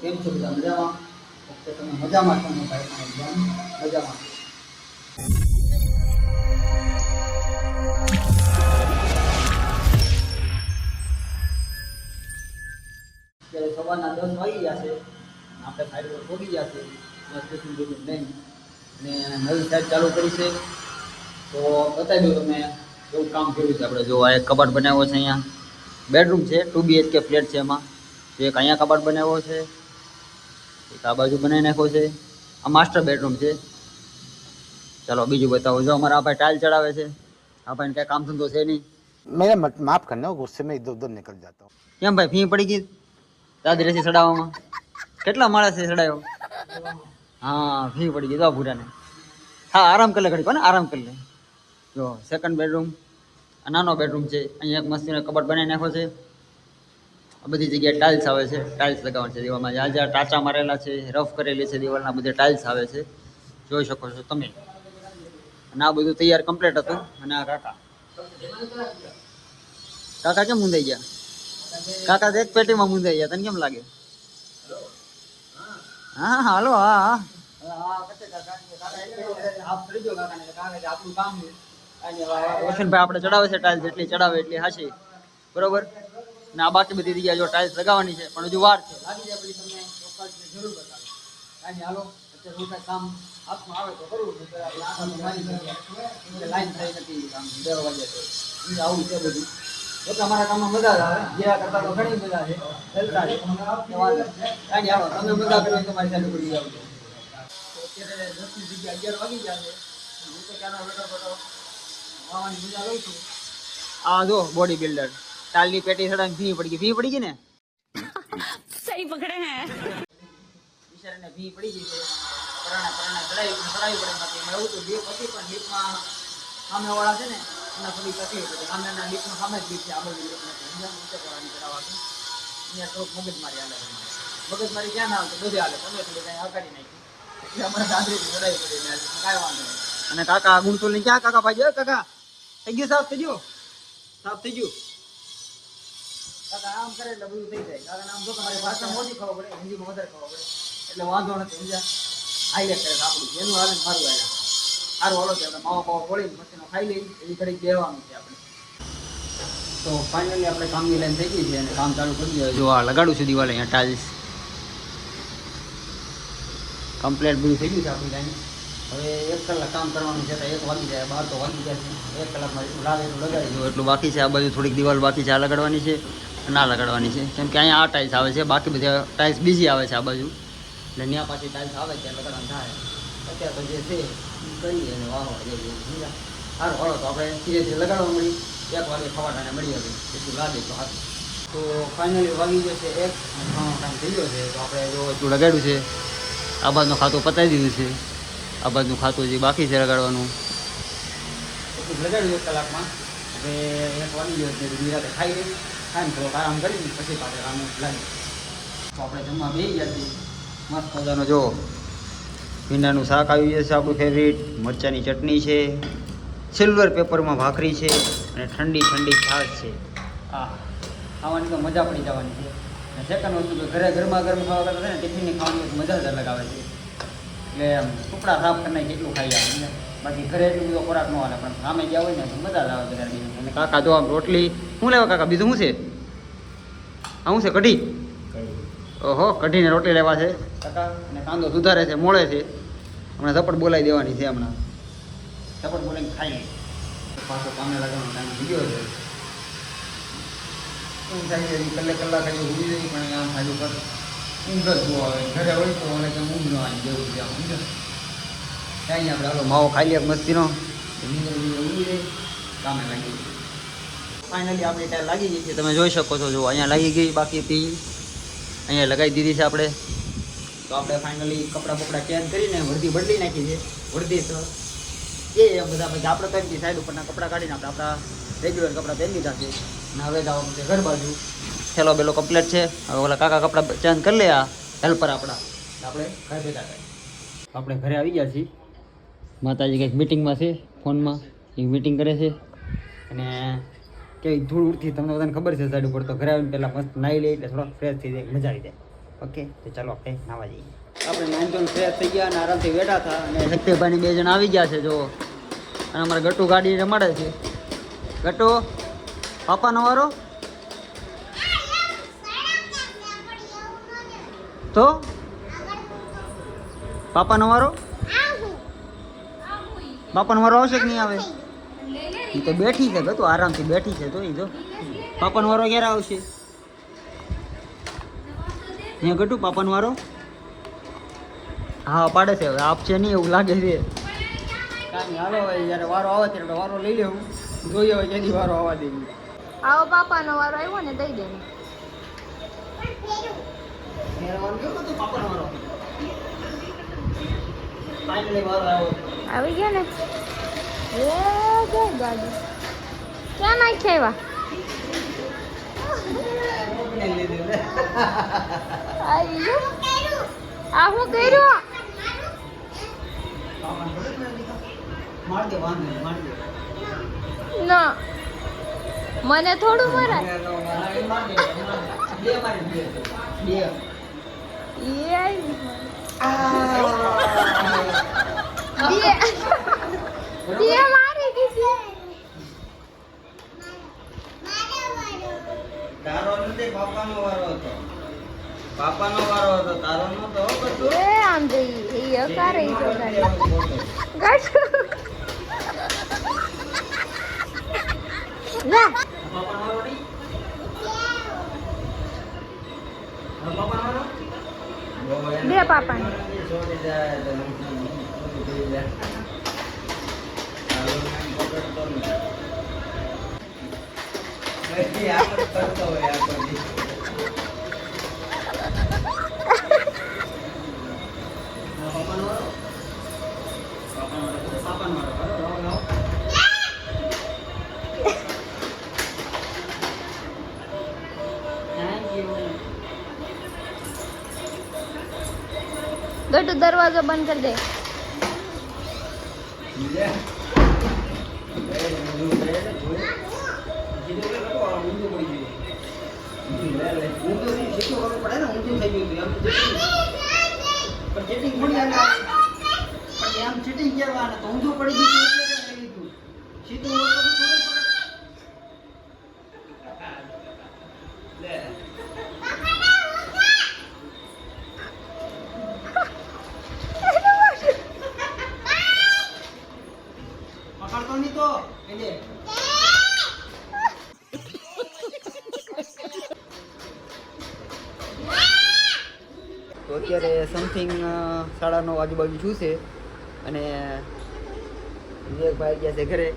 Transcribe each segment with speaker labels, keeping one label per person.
Speaker 1: કેમ છો બધા મજામાં? ઓકે તમે મજામાં છો ને ભાઈ? પણ એકદમ મજામાં. અત્યારે સવારના દસ વાગી ગયા છે. આપણે સાઈડ પર પહોંચી ગયા છે બસ સ્ટેશન સુધી લઈને અને નવી સાઈડ ચાલુ કરી છે. તો બતાવી દઉં તમે એવું કામ કર્યું છે આપણે. જો આ એક કબાટ બનાવ્યો છે અહીંયા. બેડરૂમ છે, ટુ બીએચકે ફ્લેટ છે એમાં. તો એક અહીંયા કબાટ બનાવ્યો છે. એક આ બાજુ બનાવી નાખો છે. આ માસ્ટર બેડરૂમ છે. ચાલો બીજું બતાવો. જો અમારા આપણે ટાઇલ ચડાવે છે. આપણને કઈ કામ ધંધો છે નહીં.
Speaker 2: મેં માફ કરના ગુસ્સે મેં ઇધર ઉધર નીકળ જતો.
Speaker 1: કેમ ભાઈ ફી પડી ગઈ? દાદી રેસી ચડાવવામાં. કેટલા માણસ છે ચડાયો હા ફી પડી ગઈ. તો ભૂરાને. હા આરામ કરી લે ઘડી કોને આરામ કરી લે. જો સેકન્ડ બેડરૂમ નાનો બેડરૂમ છે. અહીંયા એક મસ્તીનો કબાટ બનાવી નાખ્યો છે. બધી જગ્યાએ ટાઇલ્સ આવે છે ટાઇલ્સ લગાવવાની છે દિવાલમાં. જ્યાં જ્યાં ટાંચા મારેલા છે રફ કરેલી છે દિવાલના બધે ટાઇલ્સ આવે છે. જોઈ શકો છો તમે. અને આ બધું તૈયાર કમ્પ્લીટ હતું. અને આ કાકા. કાકા કેમ મુંદાઈ ગયા? કાકા એક પેટીમાં મુંદાઈ ગયા. તને કેમ લાગે? હા હાલો, હા રોશનભાઈ આપણે ચડાવે છે ટાઇલ્સ જેટલી ચડાવે એટલી હાશી બરોબર? ને આ બાકી બધી જગ્યા જો ટાઇલ્સ લગાવવાની છે, પણ હજુ વાર છે. લાગી જાય પછી તમને જરૂર બતાવે કાંઈ હાલો, અત્યારે હું કાંઈ કામ હાથમાં આવે તો કરવું નહીં. લાઈન થઈ નથી કામ બે વાગે તો. આવું છે બધું. તો તમારા કામમાં મજા જ આવે. જેવા કરતા તો ઘણી મજા છે. ચાલતા છે. કાંઈ હાલો તમે મજા કરો તમારી પડી આવજો તો અત્યારે દસની જગ્યા અગિયાર વાગી ગયા હું તો ક્યાંનો બેઠો બેઠો વાવાની મજા લઉં છું. આ જો બોડી બિલ્ડર તાલની પેટી સડક ભી પડી ગઈ. ભી પડી ગઈ ને?
Speaker 3: સહી પકડે હે.
Speaker 1: બિચારાને ભી પડી ગઈ પરાણા પરાણા ચડાવી ચડાવી પડે બાકી. એવું તો ભી પછી પણ હિપમાં સામે વાળા છે ને એના થોડી તકલીફ હતી. સામે ના હિપમાં સામે જ ભીપ છે. આગળ ભી હિપ નથી કરવાની ચડાવવા છે. અહીંયા થોડુંક મગજ મારી હાલે મગજ મારી ક્યાં ના આવતો બધે હાલે. તમે થોડી કાંઈ હકારી નાખી. અમારા દાદરી ચડાવી પડી કાંઈ વાંધો અને કાકા ગુણ ગુણતુલ ક્યાં? કાકા ભાઈ કાકા? થઈ ગયો? સાફ થઈ ગયો? સાફ થઈ ગયું? કાકા, આમ કરે એટલે બધું થઈ જાય. કાકા આમ જો તમારી ભાષા મોટી ખબર પડે, હિન્દીમાં વધારે ખબર પડે. એટલે વાંધો નથી, સમજ્યા? હાઈલાઇટ કરે આપણું. જેનું ને મારું હાલે. સારું હાલો છે આપણે માવા પાવા ખોલીને મશીનો ખાઈ લઈ એવી ઘડી કહેવાનું છે આપણે. તો ફાઇનલી આપણે કામની લાઈન થઈ ગઈ છે અને કામ ચાલુ કરી દઈએ જો આ લગાડું છું દિવાલે અહીંયા ટાઇલ્સ. કમ્પ્લેટ બધું થઈ ગયું છે આપણી લાઈન હવે એક કલાક કામ કરવાનું છે એક વાગી જાય, બાર તો વાગી જાય એક કલાકમાં એટલું લાગે એટલું લગાડી દઉં એટલું બાકી છે, આ બાજુ થોડીક દિવાલ બાકી છે, આ લગાડવાની છે. ના લગાડવાની છે. કેમ કે અહીંયા આ ટાઇલ્સ આવે છે, બાકી બધા ટાઇલ્સ બીજી આવે છે આ બાજુ. એટલે ત્યાં પાછી ટાઇલ્સ આવે ત્યાં લગાડવાનું થાય. અત્યારે તો જે છે કરીએ અને વાહ વાહ જઈએ. સમજ્યા સારું વાળો તો આપણે ધીરે ધીરે લગાડવા મળી એક વાગે ખવાટાને મળી આવે એટલું લાગે તો હાથ તો ફાઇનલી વાગી જશે એક. ટાઈમ થઈ ગયો છે. તો આપણે જો એટલું લગાડ્યું છે. આ બાજુનું ખાતું પતાવી દીધું છે. આ બાજુનું ખાતું જે બાકી છે લગાડવાનું. એટલું લગાડ્યું એક કલાકમાં. હવે એક વાગી ગયો છે. નિરાતે ખાઈ લઈ ખાઈને થોડોક આરામ કરી પછી પાછળ રામે લાગી તો આપણે જમવા બેસી ગયા છીએ. મસ્ત મજાનો જો ભીંડાનું શાક આવી જશે આપણું ફેવરિટ મરચાંની ચટણી છે. સિલ્વર પેપરમાં ભાખરી છે અને ઠંડી ઠંડી છાશ છે. હા. ખાવાની તો મજા પડી જવાની છે. અને સેકન્ડ વસ્તુ ઘરે ગરમા ગરમ ખાવા કરતા ને ટિફિનની ખાવાની મજા જ અલગ આવે છે. એટલે ટુકડા સાફ કરીને કેટલું ખાઈ આવે બાકી ઘરે એટલું બધો ખોરાક ન હાલે પણ સામે ગયા હોય ને તો મજા આવે બધા અને કાકા જો આમ રોટલી શું લેવા કાકા? બીજું શું છે? આ શું છે? કઢી? ઓહો કઢીને રોટલી લેવા છે. કાકા? અને કાંદો સુધારે છે મોળે છે. હમણાં ઝપટ બોલાવી દેવાની છે હમણાં. ઝપટ બોલાવીને ખાઈ પાછો કામે લાગવાનો ટાઈમ થઈ ગયો છે. શું થાય છે કલાક કલાક હજુ ઊભી જઈ પણ આમ હાજુ કર. ઊંઘ જ આવે. ઘરે હોય તો મને કેમ ઊંઘ ન આવી જેવું છે સમજો ત્યાં આપણે હાલો, માવો ખાઈ લે મસ્તીનો. ઊંઘી રહી કામે લાગી ફાઇનલી આપણે ત્યાં લાગી ગઈ છે, તમે જોઈ શકો છો જો અહીંયા લાગી ગઈ, બાકી પી. અહીંયા લગાવી દીધી છે આપણે. તો આપણે ફાઇનલી કપડાં બપડા ચેન્જ કરીને વર્દી બદલી નાખી છે. વર્દી તો એ બધા પછી આપણે તો સાઈડ ઉપરના કપડાં કાઢીને આપણે આપણા રેગ્યુલર કપડાં પહેરી લીધા છે. અને હવે છે ઘર બાજુ. થેલો બેલો કમ્પ્લીટ છે. હવે ઓલા કાકા કપડાં ચેન્જ કરી લે આ હેલ્પર આપણા. આપણે ઘરે ભેગા થાય. આપણે ઘરે આવી ગયા છીએ. માતાજી કંઈક મિટિંગમાં છે, ફોનમાં. એ મિટિંગ કરે છે. અને કેવી ધૂળ ઉડતી તમને બધાને ખબર છે સાઈડ ઉપર. તો ઘરે આવીને પહેલાં મસ્ત નાહી લે એટલે થોડો ફ્રેશ થઈ જાય, મજા આવી જાય. ઓકે તો ચાલો આપણે નાવા જઈએ. આપણે નાઈન ફ્રેશ થઈ ગયા અને આરામથી બેઠા હતા અને શક્તિભાઈની બે જણ આવી ગયા છે જો અને અમારે ગટુ ગાડી રમાડે છે. ગટુ, પાપાનો વારો? તો? પાપાનો વારો? પાપાનો વારો આવશે કે નહીં આવે? એ તો બેઠી છે ગતું આરામથી બેઠી છે, જોઈ જો. પાપાનો વારો ક્યારે આવશે? અહીંયા ગટુ પાપાનો વારો? હા, પાડે છે હવે. આપશે નહીં એવું લાગે છે. કાંઈ હાલો હવે, જ્યારે વારો આવે ત્યારે વારો લઈ લેવું. જોઈએ હવે જેની વારો આવવા દેવી.
Speaker 4: આવ્યો ને દઈ દે
Speaker 1: ફાઇનલી વારો આવ્યો
Speaker 4: આવી ગયા ને? ક્યાં નાખ્યા આવ્યા? આ હું કર્યું? ના. મને થોડું મરાય.
Speaker 1: તારો નથી પાપાનો વારો હતો પાપાનો વારો હતો તારો નતો બધું
Speaker 4: એ આમ જઈ એ અકારે તો ગાડી લે
Speaker 1: પાપાનો વારો પાપાનો વારો
Speaker 4: બે પાપાને.
Speaker 1: છોડી જાય
Speaker 4: ગટુ દરવાજો બંધ કરી દે
Speaker 1: લે. એ ઊંધું કરે છે, જોયું? સીધું કરે તો ઊંધું પડી ગયું. સીધું કરવું પડે ને, ઊંધું થઈ ગયું હતું. એમ cheating. પણ cheating થોડી હાલે આ. પણ એમ cheating કહેવાય ને, તો ઊંધું પડી ગયું હતું એટલે જ લઈ લીધું. સીધું હોત તો થોડું પડે. લે. પકડતો નહીં તો કહી દે. તો અત્યારે સમથિંગ સાડા નવ આજુબાજુ શું છે અને વિવેકભાઈ ગયા છે ઘરે.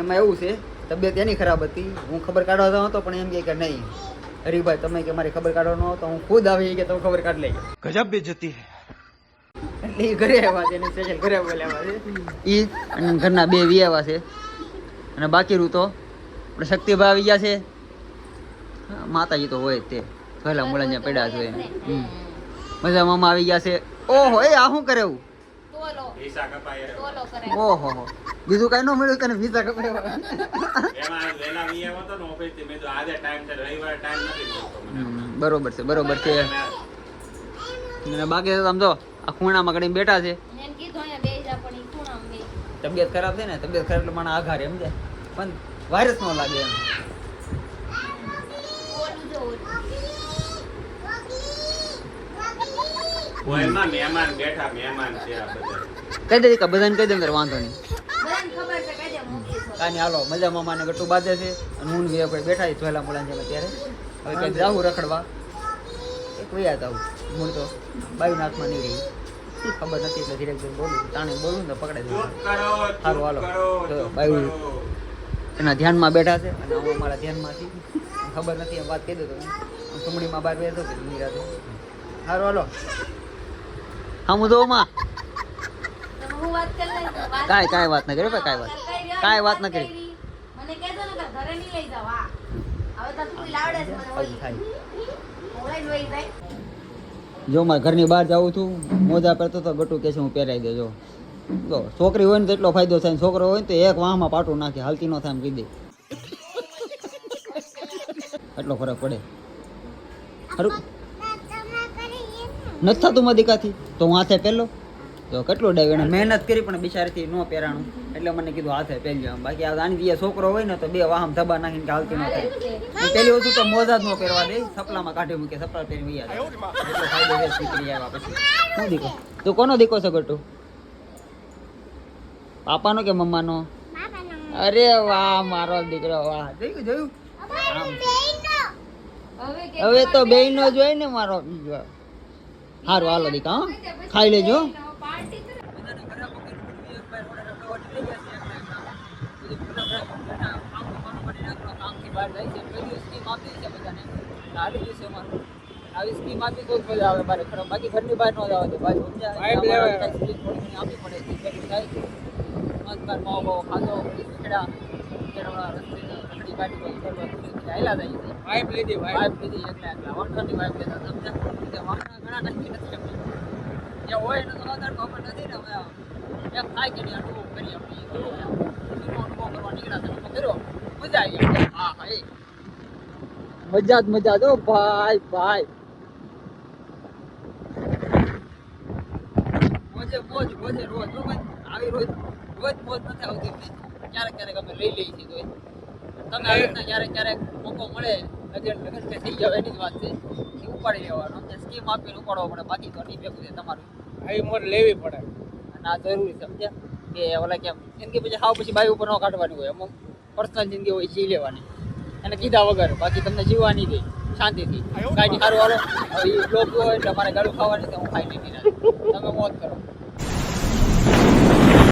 Speaker 1: એમાં એવું છે તબિયત એની ખરાબ હતી. હું ખબર કાઢવા હતો પણ એમ કે નહીં. હરીભાઈ તમે કે મારી ખબર કાઢવાનો તો હું ખુદ આવી કે તમે ખબર કાઢ લઈ
Speaker 2: ગજબ બે જતી
Speaker 1: એટલે ઘરે આવ્યા છે એને સ્પેશિયલ ઘરે બોલાવ્યા છે. એ ઘરના બે વી આવ્યા છે. અને બાકી રૂતો આપણે શક્તિભાઈ આવી ગયા છે. માતાજી તો હોય જ તે. પહેલા મુલાંજા પડ્યા છે. હમ. મજા મામા આવી ગયા છે. ઓહો એ આ શું કરે એવું? ઓહો હો. બીજું કઈ ન મળ્યું તને વિઝા બરોબર છે બરોબર છે. બાકી તો આમ જો આ ખૂણામાં કરીને બેઠા છે. તબિયત ખરાબ છે ને? તબિયત ખરાબ એટલે મને આઘાર એમ છે પણ વાયરસ ન લાગે એમ. કહી દે બધાને કહી દે વાંધો નહીં.
Speaker 4: કઈ.
Speaker 1: કાંઈ હાલો મજા મામાને ગટ્ટુ બાંધે છે અને હું બેઠા છીએ જોયેલા મુલાન છે અત્યારે. હવે જાવું રખડવા. એક વૈયા જાવું હું તો બાવીના હાથમાં નહીં રહી. ખબર નથી એટલે ધીરે ધીરે બોલું. તાણે બોલું ને તો પકડે હારું, હાલો. બાયું. એના ધ્યાનમાં બેઠા છે અને હું અમારા ધ્યાનમાંથી ખબર નથી એમ વાત કહી દો હું ટુમડીમાં બહાર બેઠો કે તો. સારું હાલો. હા હું જો માં
Speaker 4: તમે હું વાત કરી લઈ તો વાત
Speaker 1: કાંઈ કાંઈ વાત ન કરી ભાઈ કાંઈ વાત. કાંઈ વાત ન કરી.
Speaker 4: મને કહેતો ને ઘરે નહીં લઈ જાવ હવે તો તું લાવડે છે મને ઓલી
Speaker 1: થાય. જો મારે ઘરની બહાર જાઉં છું મોજા પહેરતો તો ગટુ કે છે હું પહેરાવી દેજો. જો, છોકરી હોય ને તો એટલો ફાયદો થાય છોકરો હોય ને તો એક વાહમાં પાટું નાખે, હાલતી ન થાય એમ કહી દે. એટલો ફરક પડે. ખરું? નથી થતું મધિકાથી? તો હું હાથે પહેલો તો કેટલું ડાવ એને? મહેનત કરી પણ બિચારીથી ન પહેરાણું. એટલે મને કીધું હાથે પહેરજો બાકી આ આની છોકરો હોય ને તો બે વાહમ ધબા નાખીને હાલતી ન થાય. પેલી વસ્તુ તો મોજા જ ન પહેરવા દે સપલામાં કાઢી મૂકે સપલા પહેરી ફાયદો છે નીકળી આવ્યા પછી. શું દીકો તું કોનો દીકો છે, ગટુ? પાપાનો કે મમ્માનો? અરે વાહ મારો દીકરો વાહ. જોયું જોયું હવે તો બે નો જોઈ ને મારો બીજો. સારું હાલો દીકા હો. ખાઈ લેજો. આવી સ્કીમ આપી તો જ આવે મારે ખરો બાકી ઘરની બહાર ન જવા દે ભાઈ સમજ્યા આપવી પડે. બાર માવો બાવો ખાધો ખેડા ખેડાવાળા રસ્તે રખડી કાઢી હાલ્યા જાય છે વાઇફ લીધી વાઇફ લીધી એકલા એકલા વાંઢાની વાઇફ લેતા સમજ્યા તે વાંઢા ઘણા નક્કી નથી જે હોય એનો તો આધાર ખબર નથી ને હવે એમ થાય કે અનુભવ કરીએ આપણે અનુભવ કરવા નીકળ્યા છે કર્યો. મજા આવી. હા હા એ. મજા જ મજા જો. ભાઈ ભાઈ. મોજે મોજ મોજે રોજ. આવી રોજ રોજ મોજ નથી આવતી ક્યારેક ક્યારેક અમે લઈ લઈએ છીએ. તમે આવી રીતના ક્યારેક ક્યારેક મોકો મળે લગન લગન કે થઈ જાવ એની જ વાત છે. એ ઉપાડી લેવાનો. અમને સ્કીમ આપીને ઉપાડવો પડે. બાકી તો નહીં ભેગું છે તમારું.
Speaker 5: આવી મોટ લેવી પડે.
Speaker 1: અને આ જરૂરી સમજ્યા? કે ઓલા કેમ જિંદગી પછી હાવ પછી બાઈ ઉપર ન કાઢવાની હોય. અમુક પર્સનલ જિંદગી હોય જી લેવાની. અને કીધા વગર બાકી તમને જીવવાની દે શાંતિથી. કાંઈ સારું હવે એ બ્લોગ હોય એટલે મારે ગાળું ખાવાની હું ખાઈ નહીં તમે મોત કરો.